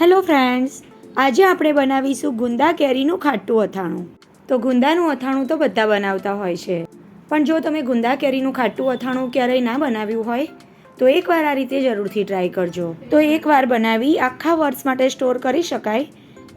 Hello friends, આજે આપણે બનાવીશું ગુંદા કેરીનું ખાટું અથાણું. તો ગુંદાનું અથાણું તો બધા બનાવતા હોય છે. પણ જો તમે ગુંદા કેરીનું ખાટું અથાણું ક્યારેય ના બનાવ્યું હોય, તો એકવાર આ રીતે જરૂરથી ટ્રાય કરજો. તો એકવાર બનાવી આખા વર્ષ માટે સ્ટોર કરી શકાય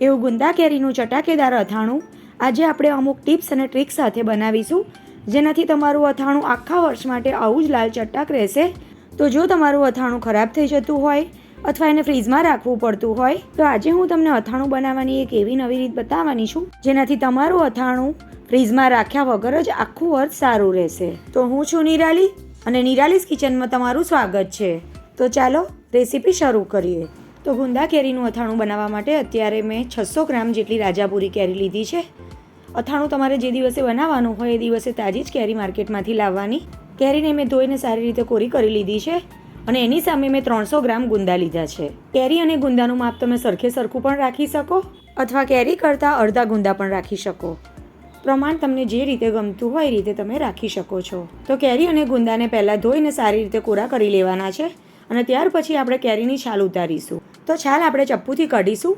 એવું ગુંદા કેરીનું ચટાકેદાર અથાણું આજે આપણે અમુક ટિપ્સ અને ટ્રિક્સ સાથે બનાવીશું. જેનાથી તમારું અથાણું આખા વર્ષ માટે આવું જ લાલ ચટાક રહેશે. તો જો તમારું અથાણું ખરાબ થઈ જતું હોય અથવા એને ફ્રીઝમાં રાખવું પડતું હોય, તો આજે હું તમને અથાણું બનાવવાની એક એવી નવી રીત બતાવવાની છું, જેનાથી તમારું અથાણું ફ્રીઝમાં રાખ્યા વગર જ આખું વર્ષ સારું રહેશે. તો હું છું નિરાલી, અને નિરાલીસ કિચનમાં તમારું સ્વાગત છે. તો ચાલો, રેસીપી શરૂ કરીએ. તો ગુંદા કેરીનું અથાણું બનાવવા માટે અત્યારે મેં છસો ગ્રામ જેટલી રાજાપુરી કેરી લીધી છે. અથાણું તમારે જે દિવસે બનાવવાનું હોય એ દિવસે તાજી જ કેરી માર્કેટમાંથી લાવવાની. કેરીને મેં ધોઈને સારી રીતે કોરી કરી લીધી છે. અને એની સામે મેં ત્રણસો ગ્રામ ગુંદા લીધા છે. કેરી અને ગુંદાનું માપ તમે સરખે સરખું પણ રાખી શકો અથવા કેરી કરતાં અડધા ગુંદા પણ રાખી શકો. પ્રમાણ તમને જે રીતે ગમતું હોય એ રીતે તમે રાખી શકો છો. તો કેરી અને ગુંદાને પહેલાં ધોઈને સારી રીતે કોરા કરી લેવાના છે અને ત્યાર પછી આપણે કેરીની છાલ ઉતારીશું. તો છાલ આપણે ચપ્પુથી કાઢીશું.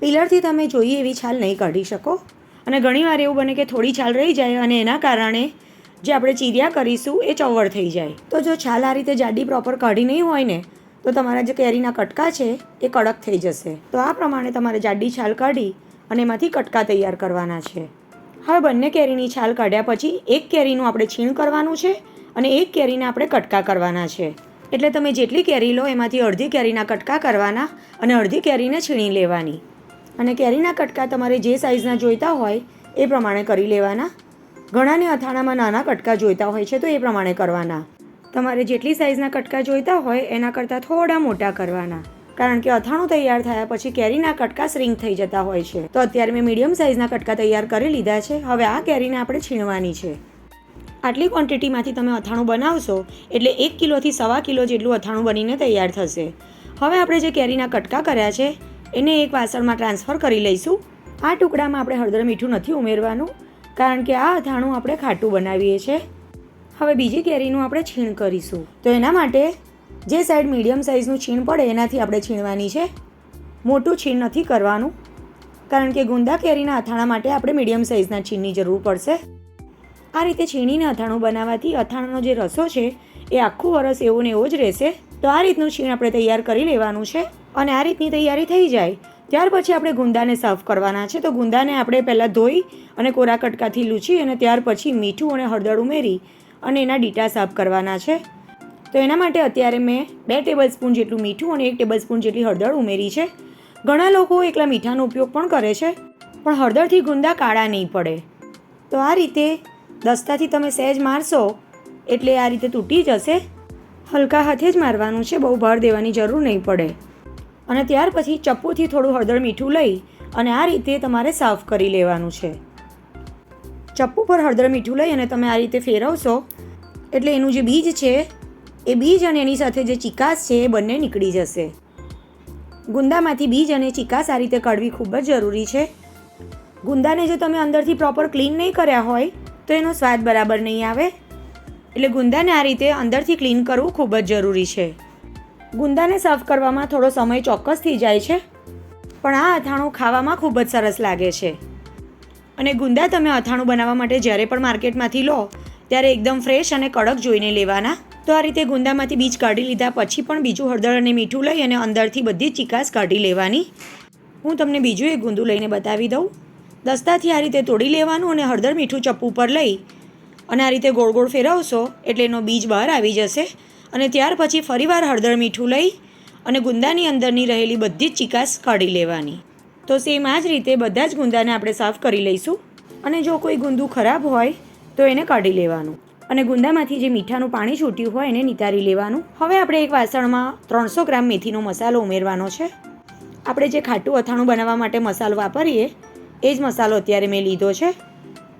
પિલરથી તમે જોઈએ એવી છાલ નહીં કાઢી શકો. અને ઘણીવાર એવું બને કે થોડી છાલ રહી જાય અને એના કારણે જે આપણે ચીર્યા કરીશું, એ ચવડ થઈ જાય. તો જો છાલ આ રીતે જાડી પ્રોપર કાઢી નહીં હોય ને, તો તમારા જે કેરીના કટકા છે, એ કડક થઈ જશે. તો આ પ્રમાણે તમારે જાડી છાલ કાઢી અને એમાંથી કટકા તૈયાર કરવાના છે. હવે બંને કેરીની છાલ કાઢ્યા પછી એક કેરીનું આપણે છીણ કરવાનું છે અને એક કેરીને આપણે કટકા કરવાના છે. એટલે તમે જેટલી કેરી લો, એમાંથી અડધી કેરીના કટકા કરવાના અને અડધી કેરીને છીણી લેવાની. અને કેરીના કટકા તમારે જે સાઇઝના જોઈતા હોય, એ પ્રમાણે કરી લેવાના. ઘણાને અથાણામાં નાના કટકા જોઈતા હોય છે તો એ પ્રમાણે કરવાના. તમારે જેટલી સાઇઝના કટકા જોઈતા હોય એના કરતાં થોડા મોટા કરવાના. કારણ કે અથાણું તૈયાર થયા પછી કેરીના કટકા શ્રિંક થઈ જતા હોય છે. તો અત્યારે મેં મીડિયમ સાઇઝના કટકા તૈયાર કરી લીધા છે. હવે આ કેરીને આપણે છીણવાની છે. આટલી ક્વોન્ટિટીમાંથી તમે અથાણું બનાવશો એટલે એક કિલોથી સવા કિલો જેટલું અથાણું બનીને તૈયાર થશે. હવે આપણે જે કેરીના કટકા કર્યા છે, એને એક વાસણમાં ટ્રાન્સફર કરી લઈશું. આ ટુકડામાં આપણે હળદર મીઠું નથી ઉમેરવાનું. કારણ કે આ અથાણું આપણે ખાટું બનાવીએ છીએ હવે બીજી કેરીનું આપણે છીણ કરીશું. તો એના માટે જે સાઈડ મીડિયમ સાઇઝનું છીણ પડે એનાથી આપણે છીણવાની છે. મોટું છીણ નથી કરવાનું, કારણ કે ગુંદા કેરીના અથાણા માટે આપણે મીડિયમ સાઇઝના છીણની જરૂર પડશે. આ રીતે છીણીને અથાણું બનાવવાથી અથાણાનો જે રસો છે, એ આખું વરસ એવો ને એવો જ રહેશે. તો આ રીતનું છીણ આપણે તૈયાર કરી લેવાનું છે. અને આ રીતની તૈયારી થઈ જાય ત્યાર પછી આપણે ગુંદાને સાફ કરવાના છે. તો ગુંદાને આપણે પહેલાં ધોઈ અને કોરા કટકાથી લૂછી અને ત્યાર પછી મીઠું અને હળદર ઉમેરી અને એના ડીટા સાફ કરવાના છે. તો એના માટે અત્યારે મેં બે ટેબલ સ્પૂન જેટલું મીઠું અને એક ટેબલ સ્પૂન જેટલી હળદર ઉમેરી છે. ઘણા લોકો એકલા મીઠાનો ઉપયોગ પણ કરે છે, પણ હળદરથી ગુંદા કાળા નહીં પડે. તો આ રીતે દસ્તાથી તમે સહેજ મારશો એટલે આ રીતે તૂટી જશે. હલકા હાથે જ મારવાનું છે, બહુ ભાર દેવાની જરૂર નહીં પડે. અને ત્યાર પછી ચપ્પુથી થોડું હળદર મીઠું લઈ અને આ રીતે તમારે સાફ કરી લેવાનું છે. ચપ્પુ પર હળદર મીઠું લઈ અને તમે આ રીતે ફેરવશો, એટલે એનું જે બીજ છે, એ બીજ અને એની સાથે જે ચિકાસ છે, એ બંને નીકળી જશે. ગુંદામાંથી બીજ અને ચિકાસ આ રીતે કાઢવી ખૂબ જ જરૂરી છે. ગુંદાને જો તમે અંદરથી પ્રોપર ક્લીન નહીં કર્યા હોય, તો એનો સ્વાદ બરાબર નહીં આવે. એટલે ગુંદાને આ રીતે અંદરથી ક્લીન કરવું ખૂબ જ જરૂરી છે. ગુંદાને સાફ કરવામાં થોડો સમય ચોક્કસ થઈ જાય છે, પણ આ અથાણું ખાવામાં ખૂબ જ સરસ લાગે છે. અને ગુંદા તમે અથાણું બનાવવા માટે જ્યારે પણ માર્કેટમાંથી લો, ત્યારે એકદમ ફ્રેશ અને કડક જોઈને લેવાના. તો આ રીતે ગુંદામાંથી બીજ કાઢી લીધા પછી પણ બીજું હળદર અને મીઠું લઈ અને અંદરથી બધી ચિકાસ કાઢી લેવાની. હું તમને બીજું એક ગુંદું લઈને બતાવી દઉં. દસ્તાથી આ રીતે તોડી લેવાનું અને હળદર મીઠું ચપ્પુ પર લઈ અને આ રીતે ગોળ ગોળ ફેરવશો, એટલે એનો બીજ બહાર આવી જશે. અને ત્યાર પછી ફરીવાર હળદર મીઠું લઈ અને ગુંદાની અંદરની રહેલી બધી જ ચિકાસ કાઢી લેવાની. તો સેમ આ જ રીતે બધા જ ગુંદાને આપણે સાફ કરી લઈશું અને જો કોઈ ગુંદું ખરાબ હોય તો એને કાઢી લેવાનું. અને ગુંદામાંથી જે મીઠાનું પાણી છૂટ્યું હોય એને નિતારી લેવાનું. હવે આપણે એક વાસણમાં ત્રણસો ગ્રામ મેથીનો મસાલો ઉમેરવાનો છે. આપણે જે ખાટું અથાણું બનાવવા માટે મસાલો વાપરીએ, એ જ મસાલો અત્યારે મેં લીધો છે.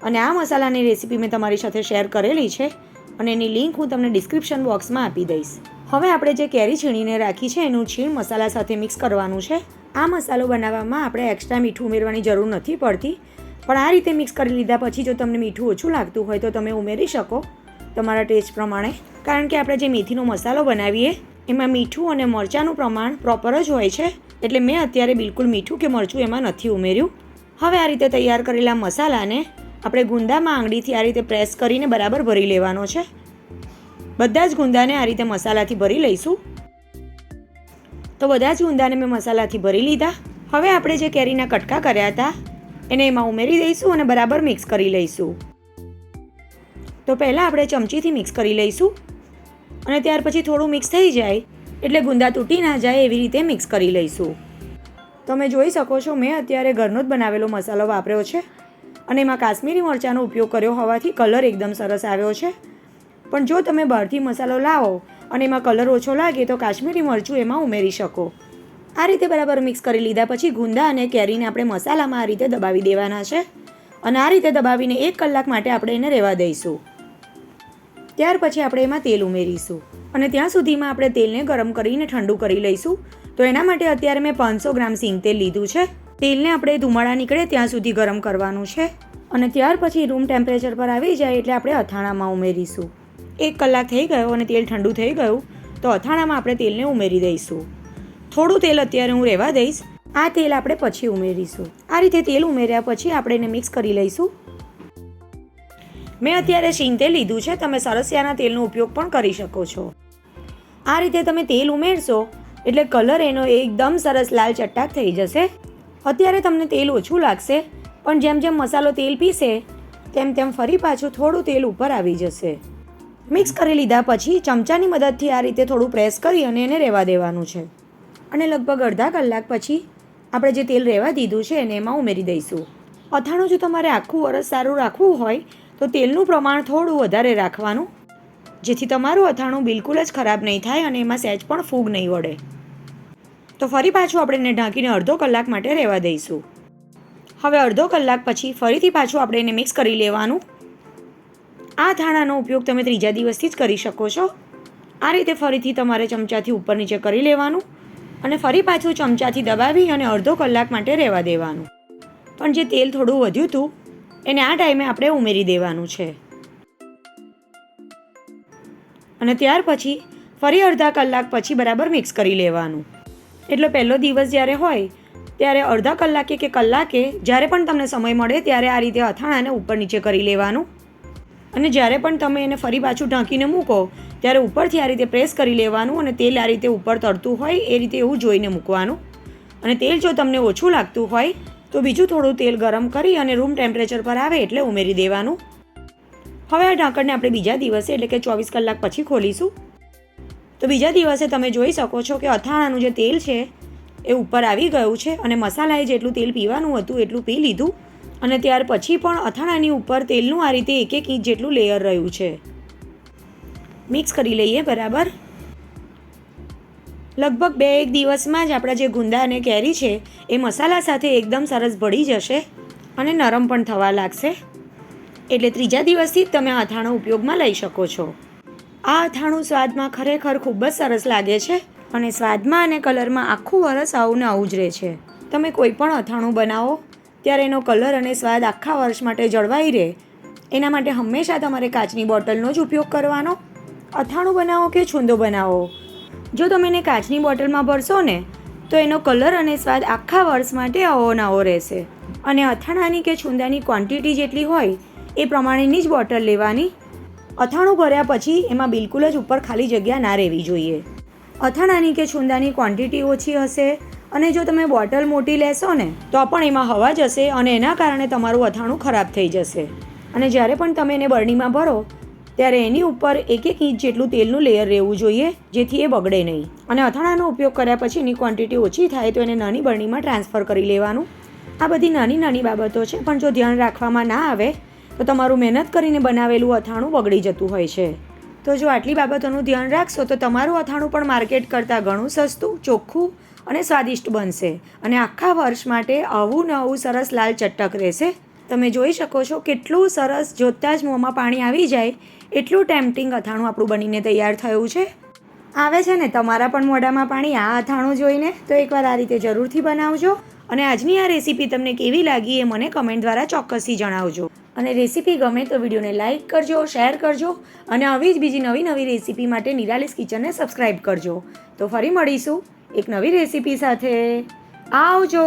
અને આ મસાલાની રેસીપી મેં તમારી સાથે શેર કરેલી છે. અને એની લિંક હું તમને ડિસ્ક્રિપ્શન બોક્સમાં આપી દઈશ. હવે આપણે જે કેરી છીણીને રાખી છે, એનું છીણ મસાલા સાથે મિક્સ કરવાનું છે. આ મસાલો બનાવવામાં આપણે એક્સ્ટ્રા મીઠું ઉમેરવાની જરૂર નથી પડતી, પણ આ રીતે મિક્સ કરી લીધા પછી જો તમને મીઠું ઓછું લાગતું હોય તો તમે ઉમેરી શકો તમારા ટેસ્ટ પ્રમાણે. કારણ કે આપણે જે મેથીનો મસાલો બનાવીએ, એમાં મીઠું અને મરચાંનું પ્રમાણ પ્રોપર જ હોય છે, એટલે મેં અત્યારે બિલકુલ મીઠું કે મરચું એમાં નથી ઉમેર્યું. હવે આ રીતે તૈયાર કરેલા મસાલાને આપણે ગુંદામાં આંગળીથી આ રીતે પ્રેસ કરીને બરાબર ભરી લેવાનો છે. બધા જ ગુંદાને આ રીતે મસાલાથી ભરી લઈશું. તો બધા જ ગુંદાને મેં મસાલાથી ભરી લીધા. હવે આપણે જે કેરીના કટકા કર્યા હતા, એને એમાં ઉમેરી દઈશું અને બરાબર મિક્સ કરી લઈશું. તો પહેલાં આપણે ચમચીથી મિક્સ કરી લઈશું. અને ત્યાર પછી થોડું મિક્સ થઈ જાય, એટલે ગુંદા તૂટી ના જાય એવી રીતે મિક્સ કરી લઈશું. તમે જોઈ શકો છો, મેં અત્યારે ઘરનો જ બનાવેલો મસાલો વાપર્યો છે. અને એમાં કાશ્મીરી મરચાંનો ઉપયોગ કર્યો હોવાથી કલર એકદમ સરસ આવ્યો છે. પણ જો તમે બહારથી મસાલો લાવો અને એમાં કલર ઓછો લાગે તો કાશ્મીરી મરચું એમાં ઉમેરી શકો. આ રીતે બરાબર મિક્સ કરી લીધા પછી ગુંદા અને કેરીને આપણે મસાલામાં આ રીતે દબાવી દેવાના છે. અને આ રીતે દબાવીને એક કલાક માટે આપણે એને રહેવા દઈશું. ત્યાર પછી આપણે એમાં તેલ ઉમેરીશું. અને ત્યાં સુધીમાં આપણે તેલને ગરમ કરીને ઠંડુ કરી લઈશું. તો એના માટે અત્યારે મેં પાંચસો ગ્રામ સિંગ તેલ લીધું છે. તેલને આપણે ધુમાડા નીકળે ત્યાં સુધી ગરમ કરવાનું છે અને ત્યાર પછી રૂમ ટેમ્પરેચર પર આવી જાય એટલે આપણે અથાણામાં ઉમેરીશું. એક કલાક થઈ ગયો અને તેલ ઠંડુ થઈ ગયું, તો અથાણામાં આપણે તેલને ઉમેરી દઈશું. થોડું તેલ અત્યારે હું રહેવા દઈશ. આ તેલ આપણે પછી ઉમેરીશું. આ રીતે તેલ ઉમેર્યા પછી આપણે એને મિક્સ કરી લઈશું. મેં અત્યારે શીંગ તેલ લીધું છે, તમે સરસિયાના તેલનો ઉપયોગ પણ કરી શકો છો. આ રીતે તમે તેલ ઉમેરશો, એટલે કલર એનો એકદમ સરસ લાલ ચટ્ટાક થઈ જશે. અત્યારે તમને તેલ ઓછું લાગશે, પણ જેમ જેમ મસાલો તેલ પીશે તેમ તેમ ફરી પાછું થોડું તેલ ઉપર આવી જશે. મિક્સ કરી લીધા પછી ચમચાની મદદથી આ રીતે થોડું પ્રેસ કરી અને એને રહેવા દેવાનું છે. અને લગભગ અડધા કલાક પછી આપણે જે તેલ રહેવા દીધું છે એને એમાં ઉમેરી દઈશું. અથાણું જો તમારે આખું વરસ સારું રાખવું હોય, તો તેલનું પ્રમાણ થોડું વધારે રાખવાનું, જેથી તમારું અથાણું બિલકુલ જ ખરાબ નહીં થાય અને એમાં સહેજ પણ ફૂગ નહીં વળે. તો ફરી પાછું આપણે એને ઢાંકીને અડધો કલાક માટે રહેવા દઈશું. હવે અડધો કલાક પછી ફરીથી પાછું આપણે એને મિક્સ કરી લેવાનું. આ ધાણાનો ઉપયોગ તમે ત્રીજા દિવસથી જ કરી શકો છો. આ રીતે ફરીથી તમારે ચમચાથી ઉપર નીચે કરી લેવાનું અને ફરી પાછું ચમચાથી દબાવી અને અડધો કલાક માટે રહેવા દેવાનું. પણ જે તેલ થોડું વધ્યું હતું, એને આ ટાઈમે આપણે ઉમેરી દેવાનું છે. અને ત્યાર પછી ફરી અડધા કલાક પછી બરાબર મિક્સ કરી લેવાનું. એટલે પહેલો દિવસ જ્યારે હોય, ત્યારે અડધા કલાકે કે કલાકે જ્યારે પણ તમને સમય મળે ત્યારે આ રીતે અથાણાને ઉપર નીચે કરી લેવાનું. અને જ્યારે પણ તમે એને ફરી પાછું ઢાંકીને મૂકો, ત્યારે ઉપરથી આ રીતે પ્રેસ કરી લેવાનું અને તેલ આ રીતે ઉપર તરતું હોય એ રીતે એવું જોઈને મૂકવાનું. અને તેલ જો તમને ઓછું લાગતું હોય, તો બીજું થોડું તેલ ગરમ કરી અને રૂમ ટેમ્પરેચર પર આવે એટલે ઉમેરી દેવાનું. હવે આ ઢાંકણને આપણે બીજા દિવસે એટલે કે ચોવીસ કલાક પછી ખોલીશું. તો બીજા દિવસે તમે જોઈ શકો છો કે અથાણાનું જે તેલ છે, એ ઉપર આવી ગયું છે અને મસાલાએ જેટલું તેલ પીવાનું હતું એટલું પી લીધું. અને ત્યાર પછી પણ અથાણાની ઉપર તેલનું આ રીતે એક એક ઇંચ જેટલું લેયર રહ્યું છે. મિક્સ કરી લઈએ બરાબર? લગભગ બે એક દિવસમાં જ આપણા જે ગુંદા અને કેરી છે, એ મસાલા સાથે એકદમ સરસ ભળી જશે અને નરમ પણ થવા લાગશે. એટલે ત્રીજા દિવસથી જ તમે અથાણો ઉપયોગમાં લઈ શકો છો. આ અથાણું સ્વાદમાં ખરેખર ખૂબ જ સરસ લાગે છે અને સ્વાદમાં અને કલરમાં આખું વરસ આવું ને આવું જ રહે છે. તમે કોઈ પણ અથાણું બનાવો, ત્યારે એનો કલર અને સ્વાદ આખા વર્ષ માટે જળવાઈ રહે. એના માટે હંમેશા તમારે કાચની બોટલનો જ ઉપયોગ કરવાનો. અથાણું બનાવો કે છૂંદો બનાવો? જો તમે એને કાચની બોટલમાં ભરશો ને, તો એનો કલર અને સ્વાદ આખા વર્ષ માટે આવો રહેશે. અને અથાણાની કે છુંદાની ક્વોન્ટિટી જેટલી હોય, એ પ્રમાણેની જ બોટલ લેવાની. અથાણું ભર્યા પછી એમાં બિલકુલ જ ઉપર ખાલી જગ્યા ના રહેવી જોઈએ. અથાણાની કે છુંદાની ક્વોન્ટિટી ઓછી હશે અને જો તમે બોટલ મોટી લેશો ને, તો પણ એમાં હવા જશે અને એના કારણે તમારું અથાણું ખરાબ થઈ જશે. અને જ્યારે પણ તમે એને બરણીમાં ભરો, ત્યારે એની ઉપર એક એક ઇંચ જેટલું તેલનું લેયર રહેવું જોઈએ, જેથી એ બગડે નહીં. અને અથાણાનો ઉપયોગ કર્યા પછી એની ક્વોન્ટિટી ઓછી થાય, તો એને નાની બરણીમાં ટ્રાન્સફર કરી લેવાનું. આ બધી નાની નાની બાબતો છે, પણ જો ધ્યાન રાખવામાં ના આવે તો તમારું મહેનત કરીને બનાવેલું અથાણું બગડી જતું હોય છે. તો જો આટલી બાબતોનું ધ્યાન રાખશો તો તમારું અથાણું પણ માર્કેટ કરતાં ઘણું સસ્તું, ચોખ્ખું અને સ્વાદિષ્ટ બનશે અને આખા વર્ષ માટે આવું ને આવું સરસ લાલ ચટક રહેશે. તમે જોઈ શકો છો કેટલું સરસ જોતાં જ મોંમાં પાણી આવી જાય, એટલું ટેમ્પટિંગ અથાણું આપણું બનીને તૈયાર થયું છે. આવે છે ને તમારા પણ મોઢામાં પાણી આ અથાણું જોઈને તો એકવાર આ રીતે જરૂરથી બનાવજો અને આજની આ રેસીપી તમને કેવી લાગી એ મને કમેન્ટ દ્વારા ચોક્કસથી જણાવજો. અને રેસીપી ગમે તો વિડીયોને લાઇક કરજો, શેર કરજો અને આવી જ બીજી નવી નવી રેસીપી માટે નિરાલિસ કિચનને સબસ્ક્રાઈબ કરજો. તો ફરી મળીશું એક નવી રેસીપી સાથે. આવજો!